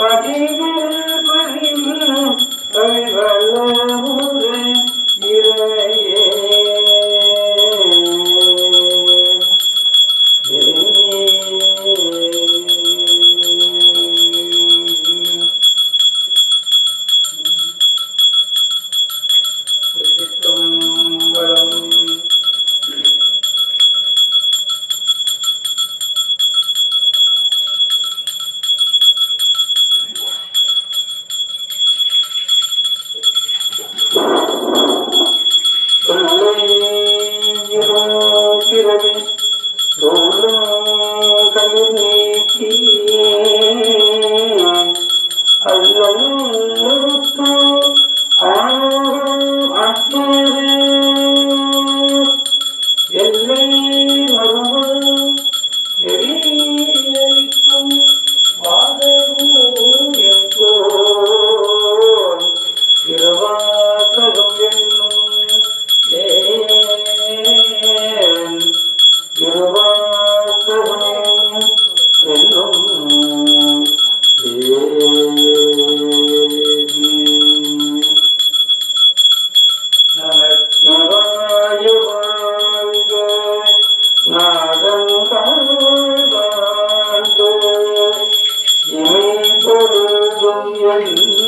forgive Dua.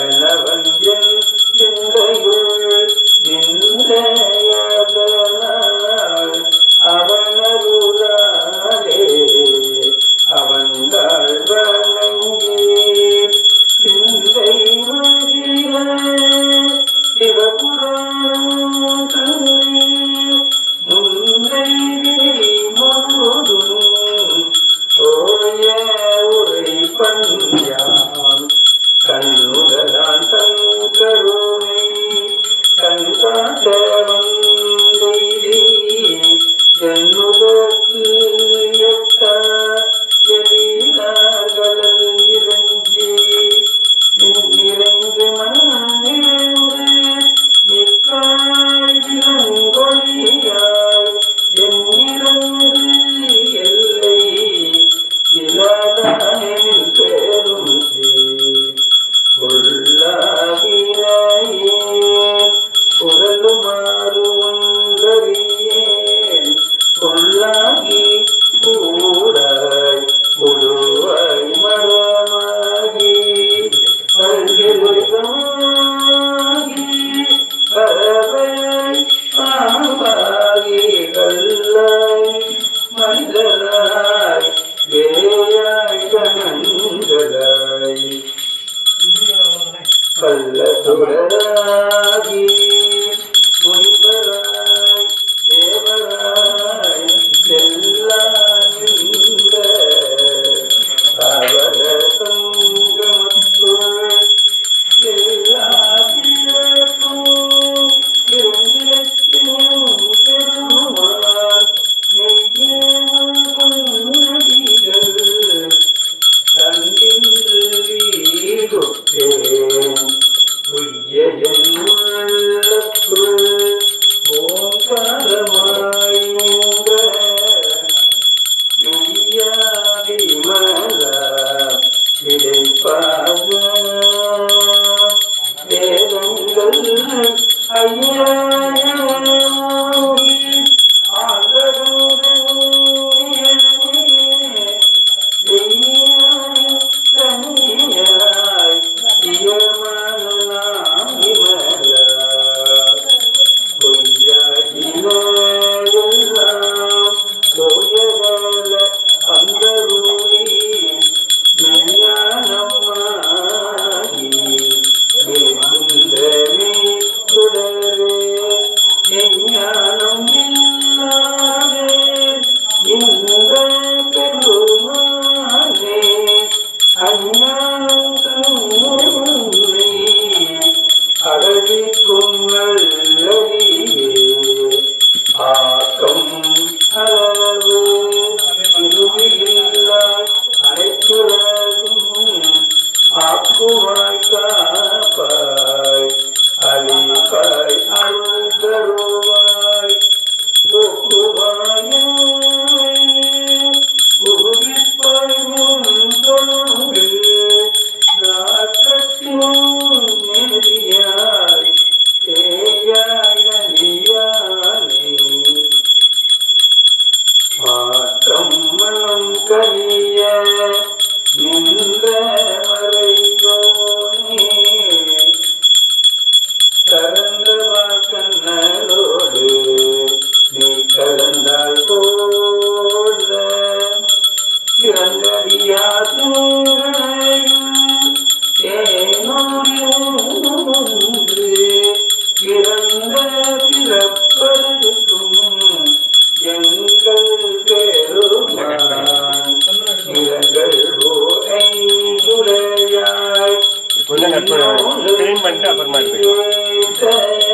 வல்லவன் என் சிந்தையுள் நின்ற Hallelujah. ஞானம் இல்லாதே இந்த பெருமானே அஞ்ஞானம் க்ளீன் பண்ணிட்டு அப்புறமா எடுத்துக்கலாம்.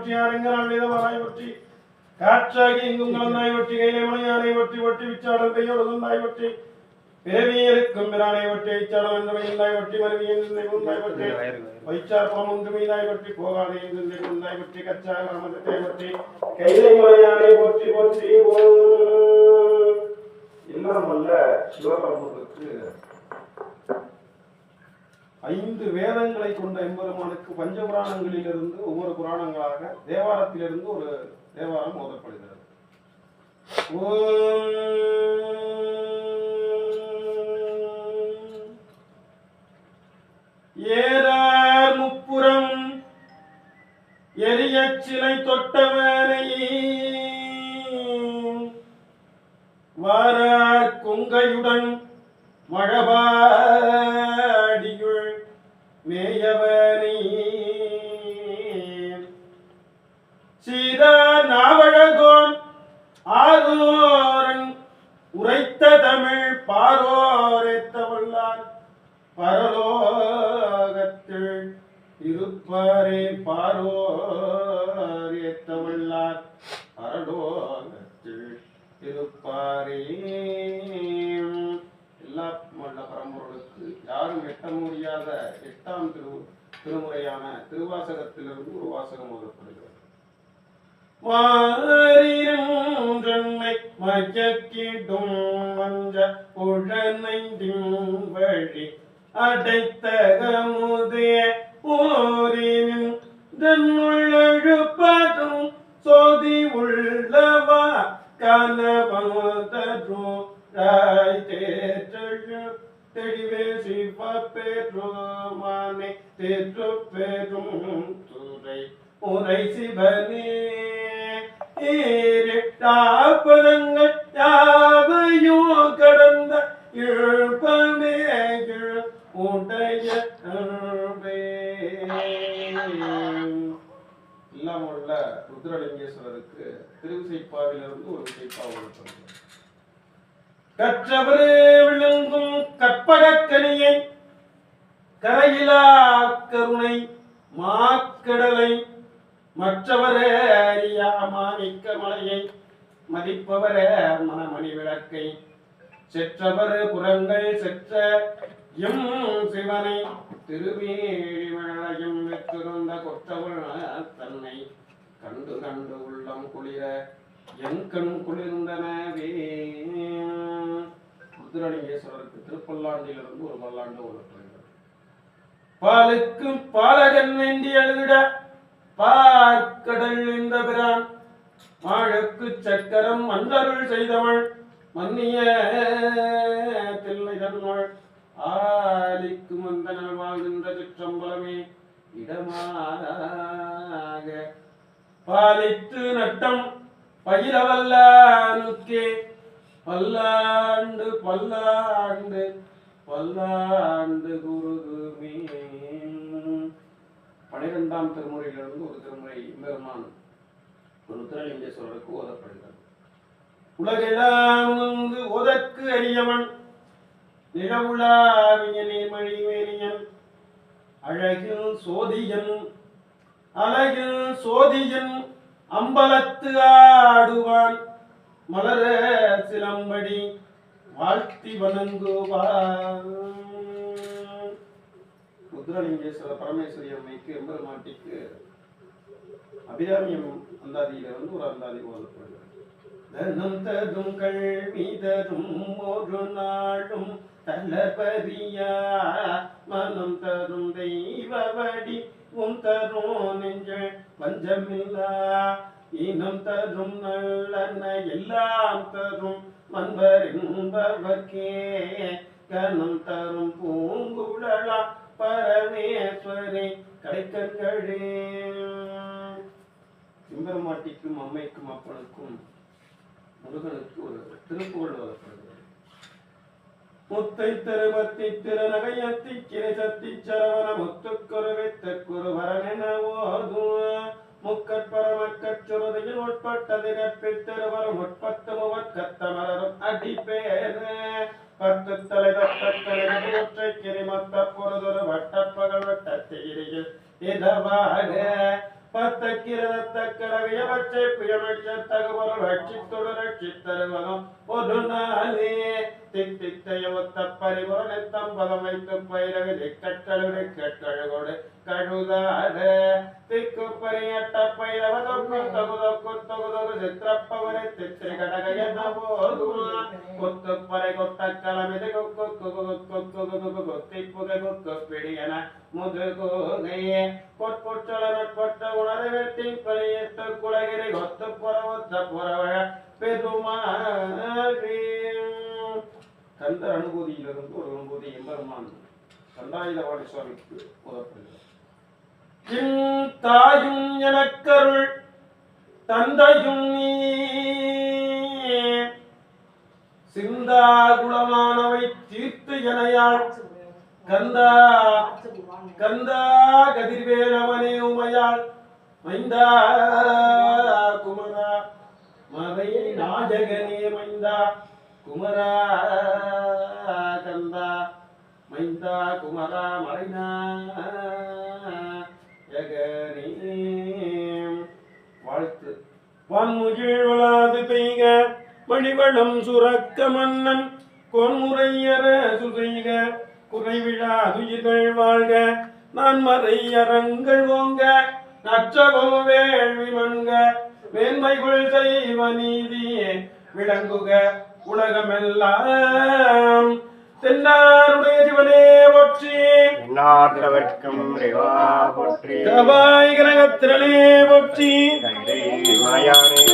വെട്ടി ആരങ്ങനാളിത മറായി വെട്ടി. കാറ്റാകി ഇങ്ങുങ്ങളെന്നായി വെട്ടി കൈലമണിയാനെ വെട്ടി വെട്ടി വിച്ചാടൽ കൈയോടൊന്നായി വെട്ടി. പിറവിയെടുക്കുമ്പിനാനെ വെട്ടി അയച്ചാടമെന്നായി വെട്ടി മരുവിയെന്നായി വെട്ടി. വൈച്ചാപ്പുറമുണ്ടുമീനായി വെട്ടി പോകാതെ ഉണ്ടായി വെട്ടി കച്ചാകത്തെ വെട്ടി. കൈലമണിയാനെ പൊട്ടി പൊട്ടി പോ ഇന്നമല്ല ശിവപ്രഭുക്ക് ஐந்து வேதங்களை கொண்ட எம்பெருமானுக்கு பஞ்சபுராணங்களிலிருந்து ஒவ்வொரு புராணங்களாக தேவாரத்திலிருந்து ஒரு தேவாரம் ஓதப்படுகிறது. ஏறார் முப்புறம் எரிய சிலை தொட்டவனை. வாரார் கொங்கையுடன் மழபார். பாரோரைத்தவள்ளார் பரலோகத்தில் இருப்பாரே பாரோரைத்தவள்ளார் பரலோகத்தில் இருப்பாரே எல்லா மல்ல பரம்பொருளுக்கு யாரும் எட்ட முடியாத எட்டாம் திரு திருமுறையான திருவாசகத்திலிருந்து ஒரு வாசகம் ஓதப்படுகிறது மாறினை மயக்கிடும் மஞ்ச வழி அடைத்த கமுதே போரினும் தன்னுள்ளழுப்பதும் சோதி உள்ளவா கனவதரோ தெளிவே சிவ பெருமானே தேற்று பெரும் துறை உரை சிவனே. ஏறிட்டாப்பதங்கள் யாவையும் கடந்த இழப்பமே உடைய எல்லாம் உள்ள ருத்ரலிங்கேஸ்வரருக்கு திருவிசைப்பாவிலிருந்து ஒரு விசைப்பா உள்ளது கற்றவரே விளங்கும் கற்பகக்கனியை கரையிலா கருணை மாக்கடலை மற்றவரே அறியா மாணிக்க மலையை மதிப்பவரே மனமணி விளக்கை செற்றவர் புறங்கள் செற்ற எம் சிவனை திருவேழிமழையும் வெற்றிருந்த கொற்றவள் தன்னை கண்டு கண்டு உள்ளம் குளிர என் கண் குளிர்ந்தனவே ருத்ரலிங்கேஸ்வரருக்கு திருப்பல்லாண்டிலிருந்து ஒரு பல்லாண்டு உள்ளப்படுகிறது பாலுக்கு பாலகன் வேண்டி எழுதிட பார்க்கடல் இந்த பிரான் மாழக்கு சக்கரம் மன்றருள் செய்தவள். மன்னிய தில்லை தன்வள் ஆலிக்கு மந்தனல் வாழ்கின்ற சிற்றம்பலமே இடமாக. பாலித்து நட்டம் பயிரவல்லானுக்கே பல்லாண்டு பல்லாண்டு பல்லாண்டு குருதுமே பனிரெண்டாம் திருமுறையிலிருந்து ஒரு திருமுறை பெருமான் ருத்ரலிங்கேஸ்வரருக்கு ஓதப்படுகிறது உலகெல்லாம் வந்து ஓதற்கு அறியவன் நிலவுலாவிய நீர்மழிவேணியன் அழகில் சோதியன் அழகில் சோதியன் அம்பலத்து ஆடுவான் மலர சிலம்படி வாழ்த்தி வணங்குவான். ருத்ரலிங்கேஸ்வர பரமேஸ்வரி அம்மைக்கு எம்பெருமாட்டிக்கு அபிராமியம் அந்தாதியில வந்து ஒரு அந்தாதி ஓதப்படுகிறது தனம் தரும் கல்வி தரும் ஒரு நாளும் தளபதியா மனம் தரும் தெய்வவடி உன் தரும் நெஞ்சல் பஞ்சமில்லா. இனம் தரும் நல்லன எல்லாம் தரும் மன்பர் என்பவர்க்கே கனம் தரும் பூங்குழலா பரமேஸ்வரி கடைக்கண்களே. சிம்பரமாட்டிக்கும் அம்மைக்கும் அப்பனுக்கும் முருகனுக்கு ஒரு திருப்புகழ் வளர்ப்படுகிறது முத்தை திருபத்தி திருநகையத்தி கிரிசத்தி சரவண முத்துக்குருவித்த குருவரனென ஓதும் முக்கற்பரமக்கச்சுருதியில் உட்பட்டது கற்பித்திருவரும் உட்பத்து முவற்கத்தமரரும் அடிப்பேரு பத்து தலை தத்தலை ஒற்றை கிரிமத்த பொருதொரு வட்டப்பகல் வட்டத்திரியில் இதவாக பத்த கிரதத்த கரவிய பச்சை புயமிச்ச ரட்சித்தருவகம். ஒரு நாளே தித்தித்தைய ஒத்த பரிபுரனை தம்பதம் வைத்து பயிரவி திக்கட்களுடைய கட்கழுகோடு கழுதாட திக்கு பரியட்ட பயிரவ தொக்கு தகுதொக்கு தொகுதொகு சித்திரப்பவரை தித்திரி கடக என்ன போதுமா கொத்து பறை கொட்ட கலமிது கொக்கு கொக்கு கொக்கு கொக்கு கொத்தி புகை கொக்கு பிடியன முதுகுகையே பொற்பொற்றல நட்பட்ட உணரை வெட்டி பலியிட்டு குலகிரி கொத்து புறவொத்த புறவழ பெருமாள் கந்த அனுபூதியிலிருந்து ஒரு அனுபூதி எம்பெருமான் தண்டாயுதபாணி சுவாமிக்கு ஓதப்படுகிறது தாயும் எனக்கருள் தந்தையும் நீ. சிந்தாகுலமானவை தீர்த்து எனையாள் கந்தா கந்தா கதிர்வேலவனே உமையாள் மைந்தா குமரா. மறை நாஜகனே மைந்தா குமரா கந்தா. மைந்தா குமரா மறைனா ஜகனே. வாழ்த்து. வான்முகில் வளாது பெய்க மணிவளம் சுரக்க மன்னன். கோன்முறையர சுசெய்க குறைவிழா துயிர்கள் வாழ்க. நான் மறை அரங்கள் ஓங்க நற்றவம் வேள்வி மன்க மேன்மைகள் செய்வ நீதியே விளங்குக உலகமெல்லாம். தென்னாருடைய சிவனே போற்றி. எந்நாட்டவர்க்கும் இறைவா போற்றி. கபாய் கிரகத்திரளே போற்றி. மாயானே.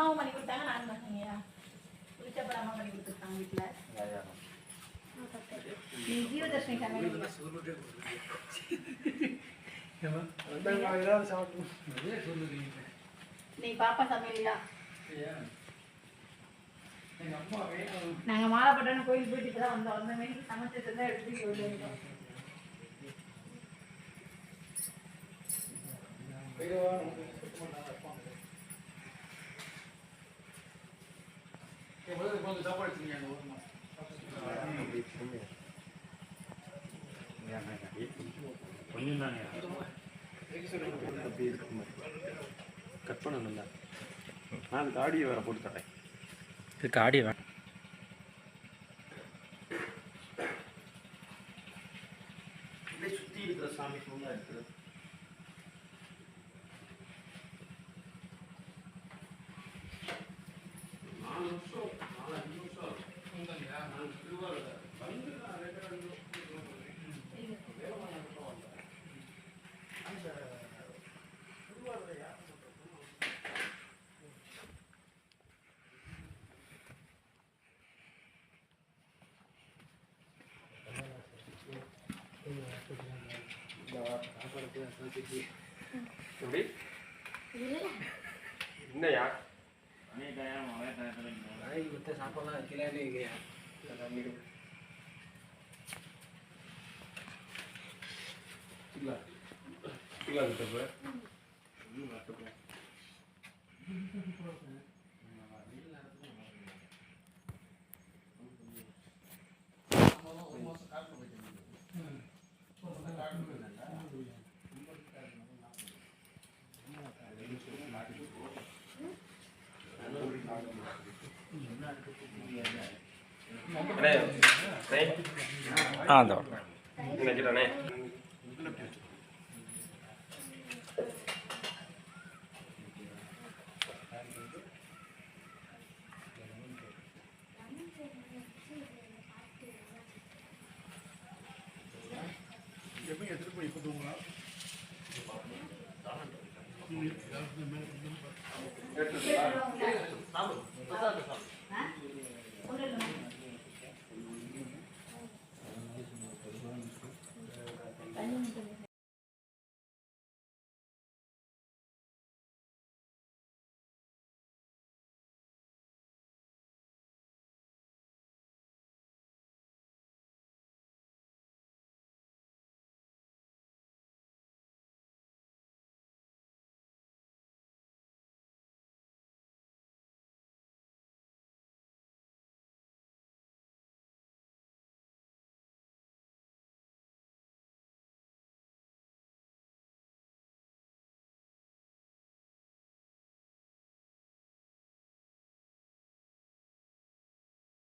அம்மாவும் பண்ணி கொடுத்தாங்க நானும் பண்ணீங்க புளிச்சப்பட அம்மா பண்ணி கொடுத்துருக்காங்க வீட்டுல நீ ஜீவதர்ஷினி சமையல் நீ பாப்பா சமையலா? நாங்க மாலை போட்டோன்னு கோயில் போயிட்டு இப்பதான் வந்தோம். அந்த மாதிரி சமைச்சது தான் எடுத்து சொல்லியிருந்தோம் கட் பண்ணணும்ல. நான் அதுக்கு ஆடியோ வேற போட்டு தரேன். இதுக்கு ஆடியோ வேணும். சுத்தி இருக்கிற சாமி ஃபுல்லா இருக்கிறது எப்படி? என்னையா அண்ணே அண்ணே ஆ அந்த 哎 need.